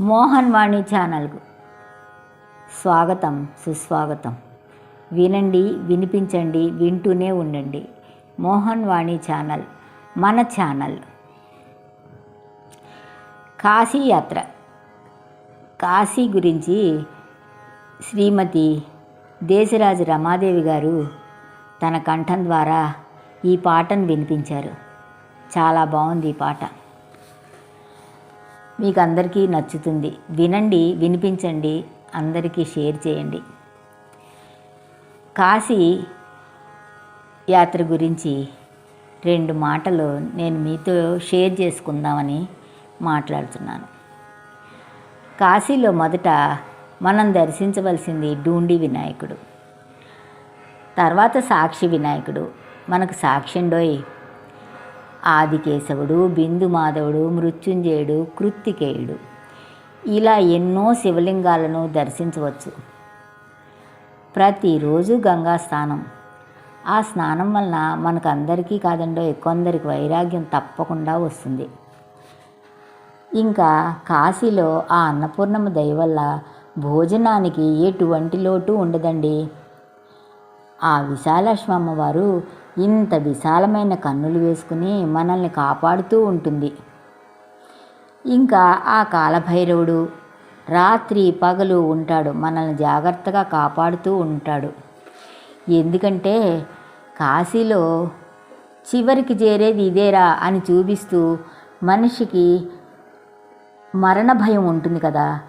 మోహన్ వాణి ఛానల్కు స్వాగతం సుస్వాగతం. వినండి వినిపించండి వింటూనే ఉండండి. మోహన్ వాణి ఛానల్ మన ఛానల్. కాశీ యాత్ర. కాశీ గురించి శ్రీమతి దేశరాజు రమాదేవి గారు తన కంఠం ద్వారా ఈ పాటను వినిపించారు. చాలా బాగుంది ఈ పాట. మీకు అందరికీ నచ్చుతుంది. వినండి వినిపించండి అందరికీ షేర్ చేయండి. కాశీ యాత్ర గురించి రెండు మాటలు నేను మీతో షేర్ చేసుకుందామని మాట్లాడుతున్నాను. కాశీలో మొదట మనం దర్శించవలసింది డూండి వినాయకుడు. తర్వాత సాక్షి వినాయకుడు. మనకు సాక్షిండోయ్ ఆదికేశవుడు బిందు మాధవుడు మృత్యుంజయుడు కృత్తికేయుడు. ఇలా ఎన్నో శివలింగాలను దర్శించవచ్చు. ప్రతిరోజు గంగా స్నానం. ఆ స్నానం వలన మనకందరికీ కాదండో కొందరికి వైరాగ్యం తప్పకుండా వస్తుంది. ఇంకా కాశీలో ఆ అన్నపూర్ణమ్మ దయ వల్ల భోజనానికి ఎటువంటి లోటు ఉండదండి. ఆ విశాలక్ష్మి అమ్మవారు ఇంత విశాలమైన కన్నులు వేసుకుని మనల్ని కాపాడుతూ ఉంటుంది. ఇంకా ఆ కాలభైరవుడు రాత్రి పగలు ఉంటాడు మనల్ని జాగ్రత్తగా కాపాడుతూ ఉంటాడు. ఎందుకంటే కాశీలో చివరికి చేరేది ఇదేరా అని చూపిస్తూ మనిషికి మరణ భయం ఉంటుంది కదా.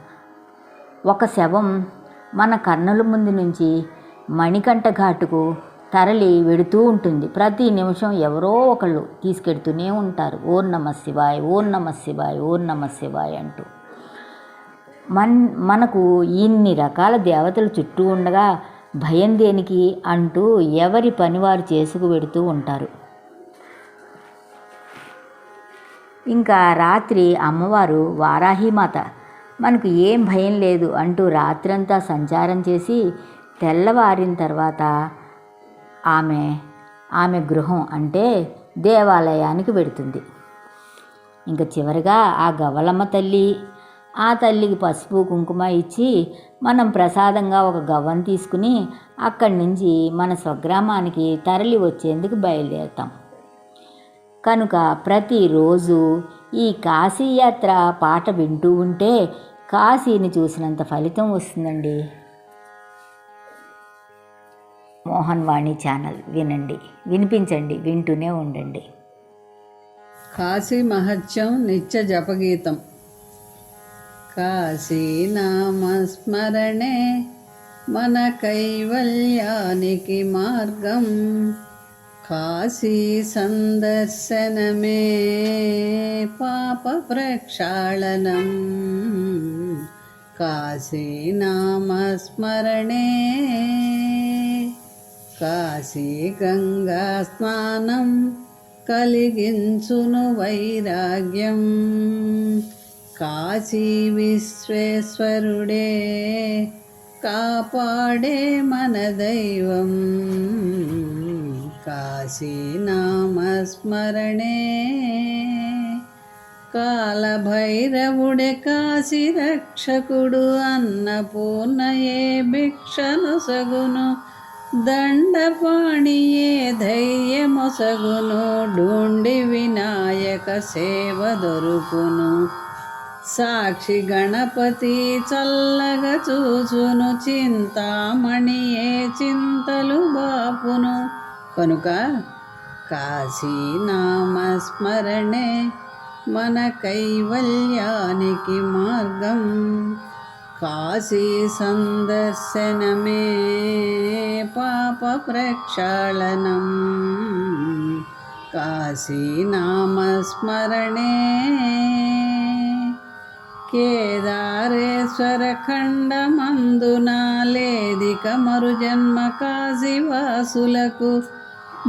ఒక శవం మన కన్నుల ముందు నుంచి మణికంఠ ఘాటుకు తరలి వెడుతూ ఉంటుంది. ప్రతి నిమిషం ఎవరో ఒకళ్ళు తీసుకెడుతూనే ఉంటారు. ఓం నమ శివాయ్ ఓం నమ శివాయ్ ఓం నమ శివాయ్ అంటూ. మన్ మనకు ఇన్ని రకాల దేవతలు చుట్టూ ఉండగా భయం దేనికి అంటూ ఎవరి పని వారు చేసుకు పెడుతూ ఉంటారు. ఇంకా రాత్రి అమ్మవారు వారాహిమాత మనకు ఏం భయం లేదు అంటూ రాత్రంతా సంచారం చేసి తెల్లవారిన తర్వాత ఆమె ఆమె గృహం అంటే దేవాలయానికి వెడుతుంది. ఇంకా చివరిగా ఆ గవ్వలమ్మ తల్లి ఆ తల్లికి పసుపు కుంకుమ ఇచ్చి మనం ప్రసాదంగా ఒక గవ్వను తీసుకుని అక్కడి నుంచి మన స్వగ్రామానికి తరలి వచ్చేందుకు బయలుదేరుతాం. కనుక ప్రతిరోజు ఈ కాశీయాత్ర పాట వింటూ ఉంటే కాశీని చూసినంత ఫలితం వస్తుందండి. మోహన్ వాణి ఛానల్. వినండి వినిపించండి వింటూనే ఉండండి. కాశీ మహత్యం నిత్య జపగీతం. కాశీ నామస్మరణే మన కైవల్యానికి మార్గం. కాశీ సందర్శనమే పాప ప్రక్షాళనం. కాశీ నామస్మరణే గంగా స్నానం కలిగించును వైరాగ్యం. కాశీ విశ్వేశ్వరుడే కాపాడే మన దైవం. కాశీ నామస్మరణే. కాలభైరవుడే కాశీ రక్షకుడు అన్నపూర్ణయే భిక్షను సగును. దండపాణియే ధైర్యమొసగును డూండి వినాయక సేవ దొరుకును సాక్షి గణపతి చల్లగా చూచును చింతామణియే చింతలు బాపును కనుక కాశీ నామస్మరణే మన కైవల్యానికి మార్గం కాశీ సందర్శనమే పాప ప్రక్షాళనం కాశీ నామస్మరణే కేదారేశ్వర ఖండమందున లేదిక మరుజన్మ కాశీవాసులకు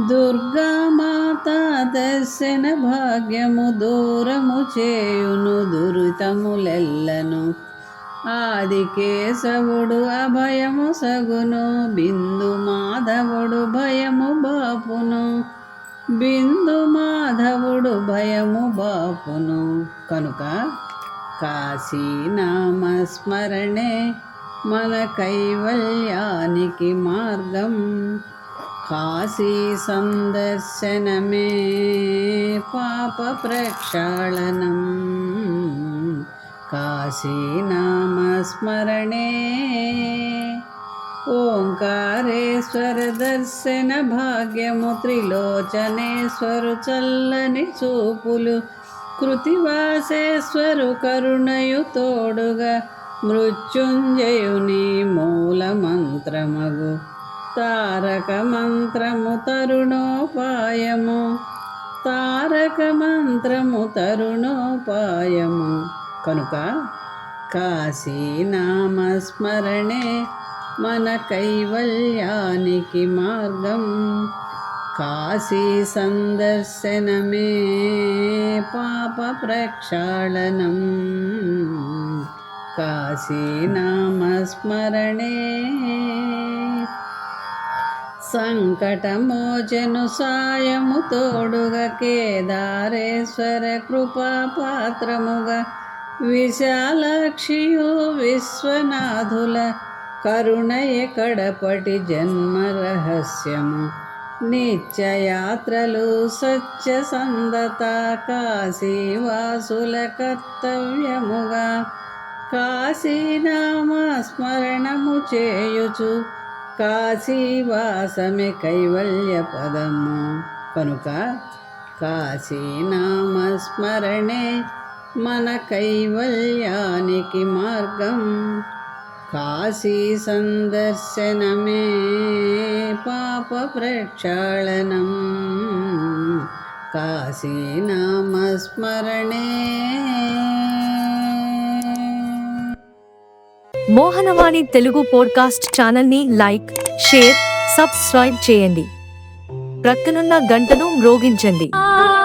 దుర్గామాత దర్శన భాగ్యము దూరము చేయును దురితములెల్లను ఆది కేశవుడు అభయము సగును బిందు మాధవుడు భయము బాపును. బిందు మాధవుడు భయము బాపును. కనుక కాశీనామస్మరణే మన కైవల్యానికి మార్గం. కాశీ సందర్శనమే పాప ప్రక్షాళనం. కాశీనామస్మరణే ఓంకారేశ్వర దర్శన భాగ్యము త్రిలోచనేశ్వరు చల్లని చూపులు కృతివాసేశ్వరు కరుణయు తోడుగా మృత్యుంజయుని మూల మంత్రమగు తారక మంత్రము తరుణోపాయము తారక మంత్రము తరుణోపాయము కనుక కాశీనామస్మరణే మన కైవల్యానికి మార్గం. కాశీ సందర్శనమే పాప ప్రక్షాళనం. కాశీనామస్మరణే సంకటమోచను సాయము తోడుగా కేదారేశ్వర కృపా పాత్రముగా విశాలాక్షియు విశ్వనాథుల కరుణయ కడపటి జన్మ రహస్యము నిత్యయాత్రలు స్వచ్ఛ సందత కాశీవాసుల కర్తవ్యముగా. కాశీనామ స్మరణము చేయుచు కాశీవాసమే కైవల్య పదము. కనుక కాశీనామ స్మరణే మన కైవల్యానికి మార్గం కాశీ సందర్శనమే పాప ప్రక్షాళనం కాశీనామస్మరణే మోహనవాణి తెలుగు పోడ్కాస్ట్ ఛానల్ని లైక్ షేర్ సబ్స్క్రైబ్ చేయండి. ప్రక్కనున్న గంటను మ్రోగించండి. ఆ